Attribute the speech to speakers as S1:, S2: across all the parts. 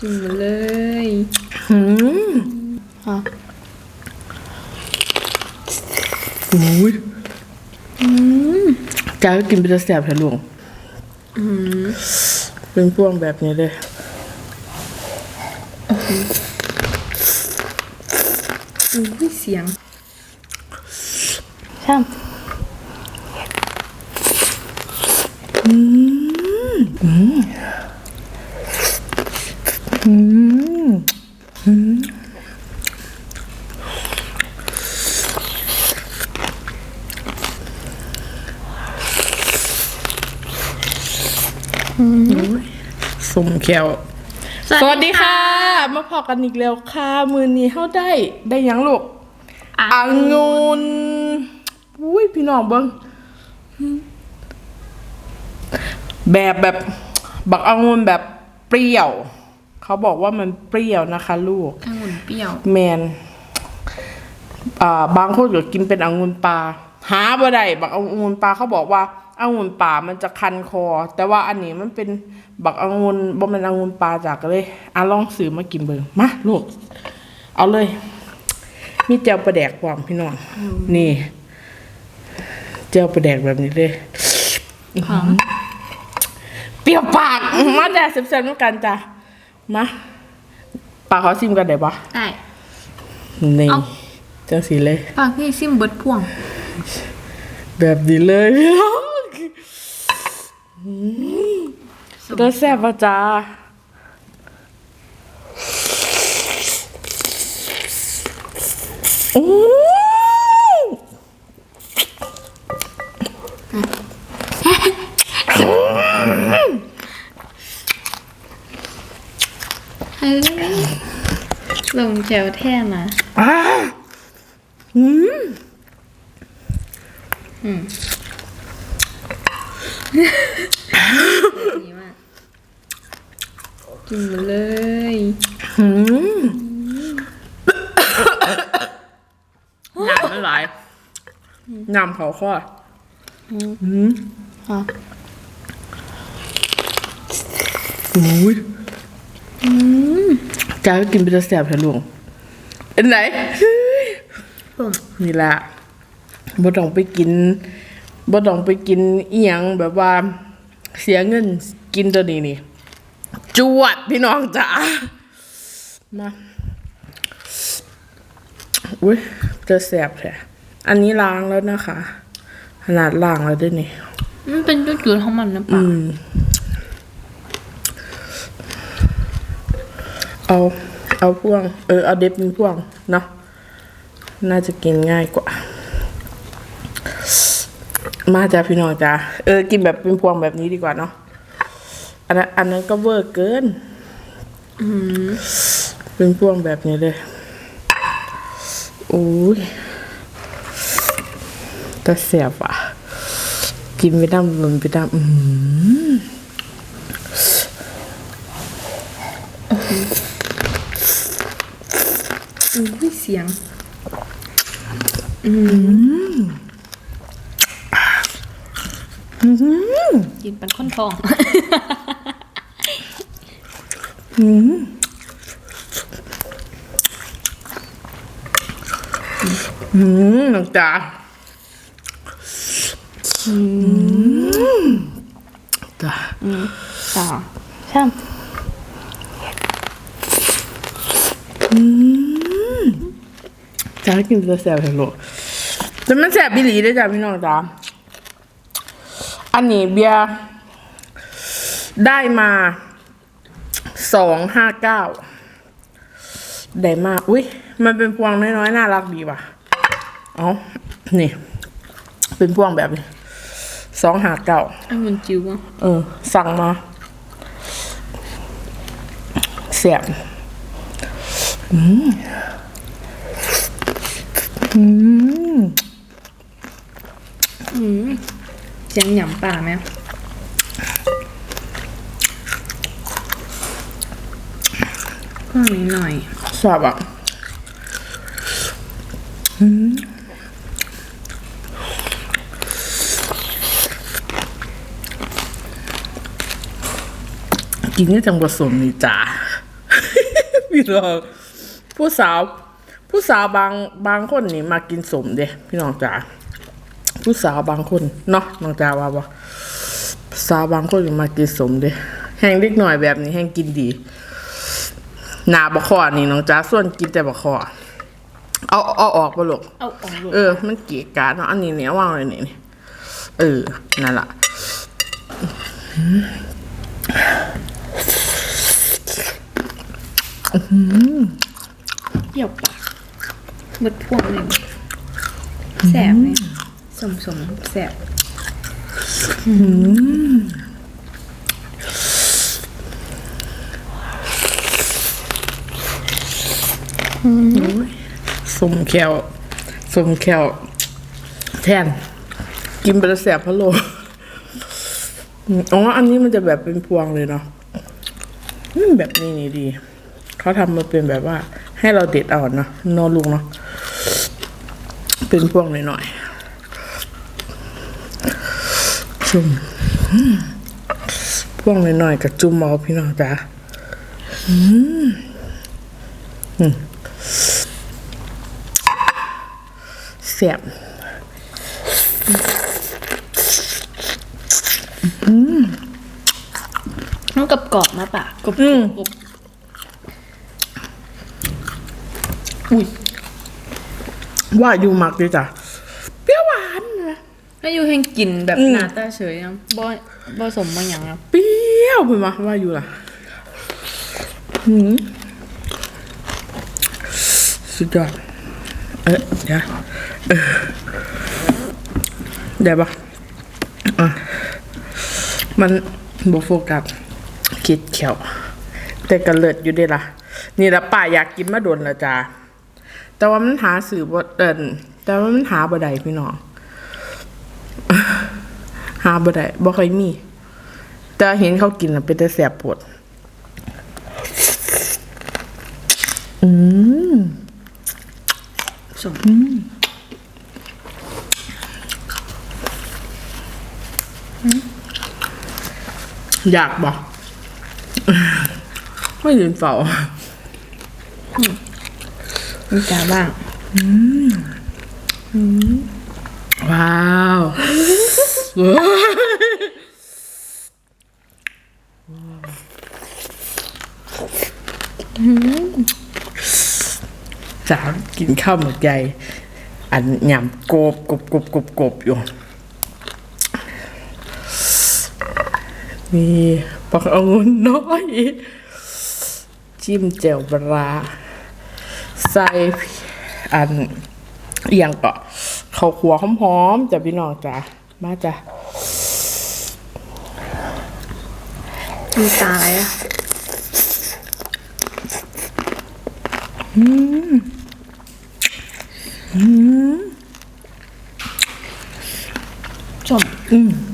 S1: กินมาเลย
S2: อืม
S1: อะ
S2: โอ้ยจ้าก็กินไปจะแสบแผลหลวงเป็นพวงแบบนี้เลย
S1: อุ้ยเสียง
S2: ช่าง สมแควสวัสดีค่ะ มาพอกันอีกแล้วค่ะ มือนี้เข้าได้ได้หยังลูกอังุนอุ้ยพี่น้องเบิ้งแบบแบบบักองุนแบบเปรี้ยว เขาบอกว่ามันเปรี้ยวนะคะ ลูก
S1: องุ่นเปรี้ยว
S2: แมนอ่าบางคนก็กินเป็นองุ่นปลาหาบ่ได้บักองุ่นปลาเขาบอกว่า องุ่นป่ามันจะคันคอ แต่ว่าอันนี้มันเป็นบักองุ่นบ่แม่นองุ่นปลาจากเลยอะลองซื้อมากินเบิ่งมาลูกเอาเลย มีเจียวปลาแดกพร้อมพี่น้องนี่เจียวปลาแดกแบบนี้เลย
S1: หอม
S2: เปรี้ยวปากมาแต่เซฟๆด้วยกันจ้ะมาปากเขาซิมกันได้ปะ
S1: ได้
S2: นี่
S1: เอ้า
S2: จังสีเลย
S1: ปากพี่ซิมเบิดพ่วง
S2: แบบนี้เลยพี่น้อง รสแซ่บปะจ้าโอ้
S1: เฮ้ยลงแจวแท่นะ
S2: อ่าอืม
S1: ดีมากกินมาเลย
S2: อืมหนามไม่ไหลายหนามเขาข้ออืม
S1: อะ
S2: โอ้ยจ้าก็กินไปจะแสบแผลหลวงเป็นไหน
S1: ผม
S2: นี่แหละบ่ต้องไปกินบ่ต้องไปกินอีหยังแบบว่า เสียเงินกินตัวนี้นี่ จวดพี่น้องจ๋า มา อุ้ยจะแสบแท้อันนี้ล้างแล้วนะคะ ขนาดล้างแล้วด้วยนี่
S1: มันเป็นจุดๆของมันนะปะ
S2: เอา เอาพ่วง เออ เอาเด็บเป็นพ่วงเนาะ น่าจะกินง่ายกว่า มาจ้าพี่น้องจ้าเออ กินแบบเป็นพวงแบบนี้ดีกว่าเนาะอันนั้นอันนั้นก็เวอร์เกินเป็นพวงแบบนี้เลยโอ้ยแต่เสียบอะ กินไม่ได้มันไม่ได้อืม
S1: อุ้ยเสียง อืม กินเป็นข้นทอง
S2: อืมน้องจ๋าอืมจ้า
S1: ต่อช่าง
S2: จ้ากินจะแสบเหรอลูกแต่มันแสบบิหลีได้อจ้าพี่น้องจ้า อันนี้เบียร์ได้มาสองห้าเก้าได้มากอุ้ยมันเป็นพวงน้อยๆน่ารักดีว่ะเอานี่ เป็นพวงแบบนี้สองห้าเก้า
S1: องุ่นจิ๋วอะ
S2: เออ สั่งมาเสียบอืมอืม
S1: เสี ยงหยำป่าไหมก็นิดหน่อย
S2: ชอบอะอืมกินนี่จังผสมนี่จ้าพี่น้องผู้สาว ผู้สาวบางบางคนนี่มากินสมเด้พี่น้องจ๋า ผู้สาวบางคนเนาะน้องจ๋าว่าบ่ผู้สาวบางคนนี่มากินสมเด้แห้งเล็กหน่อยแบบนี้แห้งกินดีหนาบะคอนี่น้องจ๋าส่วนกินแต่บะคอเอาเอาออกบ่ลูก
S1: เอาออกลูก
S2: เออ มันเกียกาดเนาะอันนี้เนี่ยวางเลยนี่นี่เออนั่นละ
S1: เปรี้ยวปากหมดพวงเลยแสบเลย สมสมแสบ
S2: สมแควสมแควแทน กินไปแล้วแสบพะโลอ๋อ อันนี้มันจะแบบเป็นพวงเลยเนาะอืมแบบนี้นี่ดี เขาทำมาเป็นแบบว่า ให้เราเด็ดเอาเนาะนอนลุงเนาะเป็นพวงหน่อยๆ จุ่มอืมพวงหน่อยๆกับจุ่มเอาพี่น้องจ้าเสียบ
S1: น้องกับกรอบมาปะกรอบ
S2: อืม
S1: กรอบอุ้ย
S2: ว่าอยู่หมักดีจ้ะเปรี้ยวหวานนะ
S1: ถ้าอยู่แห่งกินแบบ
S2: อืม
S1: หนาตาเฉยอะบ่บ่สมมาอย่างครับ
S2: เปรี้ยวเพิ่นมาว่าอยู่ล่ะหืมสุดยอดเอ๊ะเดี๋ยวเออเดี๋ยวปะอะมันบ่โฟกัสคิดเขียว แต่กระเลิดอยู่เด้ล่ะ นี่ละป้าอยากกินมาโดนและจ้าแต่ว่ามันหาสื่อบ่เดินแต่ว่ามันหาบ่ได้พี่น้อง หาบ่ได้บ่เคอยมี แต่เห็นเขากินแล้วเป็นแต่แสบปวดอืม
S1: สม
S2: อยากบอกไม่ยืนเฝ้า
S1: มีกาบ้าง
S2: ว้าวสาวกินข้าวหมกใหญ่อันหยำกบกบกบกบกบอยู่นี่ปักองุ่นน้อย จิ้มแจ่วปลาใส่อันเอียงเก็ ข้าวขัวหอมๆจ้ะพี่น้องจ้ะมาจ้ะ
S1: มีตาอะไรอะสม
S2: บ่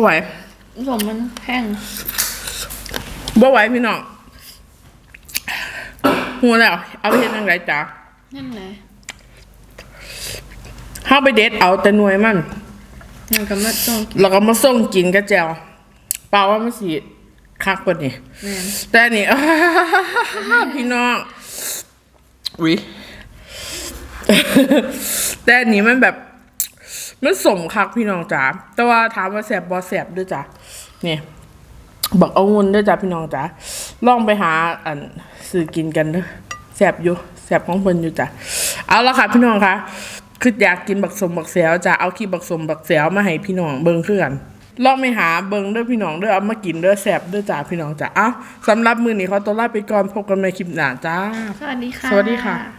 S2: ไหว
S1: สมมันแห้ง
S2: บ่ไหวพี่น้องหัวแล้ว เอาไปเฮ็ดจังไงจ้ะ
S1: นั่นแหละ
S2: เฮาไปเด็ดเอาแต่หน่วยมัน
S1: นั่นก็มาต้อง
S2: แล้วก็มาส่งกินกับแจวเปล่าว่ามันสิคักกว่านี่
S1: แม่น
S2: แต่อันนี่ พี่น้องอุ้ยแต่อันนี้มันแบบ มันสมคักพี่น้องจ๋าแต่ว่าถามว่าแสบบอแสบด้วยจ้ะเนี่ยบอกเอาเงินด้วยจ้ะพี่น้องจ๋าลองไปหาอันซื้อกินกันเด้อแสบอยู่แสบของเพิ่นอยู่จ้ะเอาละค่ะ พี่น้องคะคืออยากกินบักสมบักแสวจ้ะเอาขี้บักสมบักแสวมาให้พี่น้องเบิ่งคือกันลองไปหาเบิ่งเด้อพี่น้องเด้อเอามากินเด้อแสบเด้อจ้าพี่น้องจ้าเอ้าสำหรับมือนี้ขอตัวลาไปก่อนพบกันในคลิปหน้าจ้า
S1: สวัสดีค่ะ
S2: สวัสดีค่ะ